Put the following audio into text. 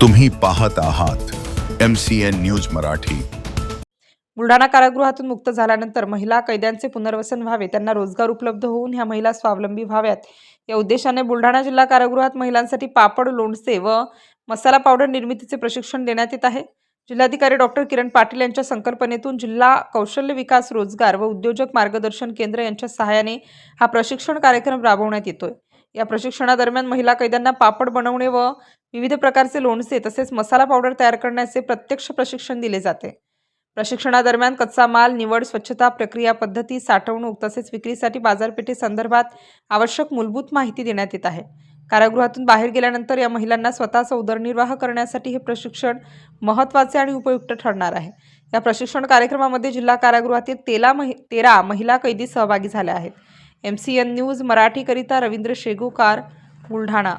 तुम्ही पाहत आहात M C N news Marathi. Buldhana कारागृहातून मुक्त झाल्यानंतर महिला कैद्यांचे पुनर्वसन व्हावे त्यांना रोजगार उपलब्ध होऊन ह्या महिला स्वावलंबी व्हाव्यात. या उद्देशाने बुलढाणा जिल्हा कारागृहात महिलांसाठी पापड लोणचे व मसाला पावडर निर्मितीचे प्रशिक्षण देण्यात येत आहे. जिल्हाधिकारी डॉक्टर किरण पाटील यांच्या संकल्पनेतून जिल्हा कौशल्य विकास रोजगार व उद्योजक मार्गदर्शन केंद्र यांच्या सहाय्याने हा प्रशिक्षण कार्यक्रम राबवण्यात येतोय. या प्रशिक्षणादरम्यान महिला कैद्यांना पापड बनवणे व विविध प्रकारचे लोणचे तसेच मसाला पावडर तयार करण्याचे प्रत्यक्ष प्रशिक्षण दिले जाते. प्रशिक्षणादरम्यान कच्चा माल निवड स्वच्छता प्रक्रिया पद्धती साठवणूक तसेच विक्रीसाठी बाजारपेठेसंदर्भात आवश्यक मूलभूत माहिती देण्यात येत आहे. कारागृहातून बाहेर गेल्यानंतर या महिलांना स्वतःचा उदरनिर्वाह करण्यासाठी हे प्रशिक्षण महत्त्वाचे आणि उपयुक्त ठरणार आहे. या प्रशिक्षण कार्यक्रमामध्ये जिल्हा कारागृहातील तेला महि तेरा महिला कैदी सहभागी झाल्या आहेत. एम सी एन न्यूज मराठीकरिता रवींद्र शेगुकार बुलढाणा.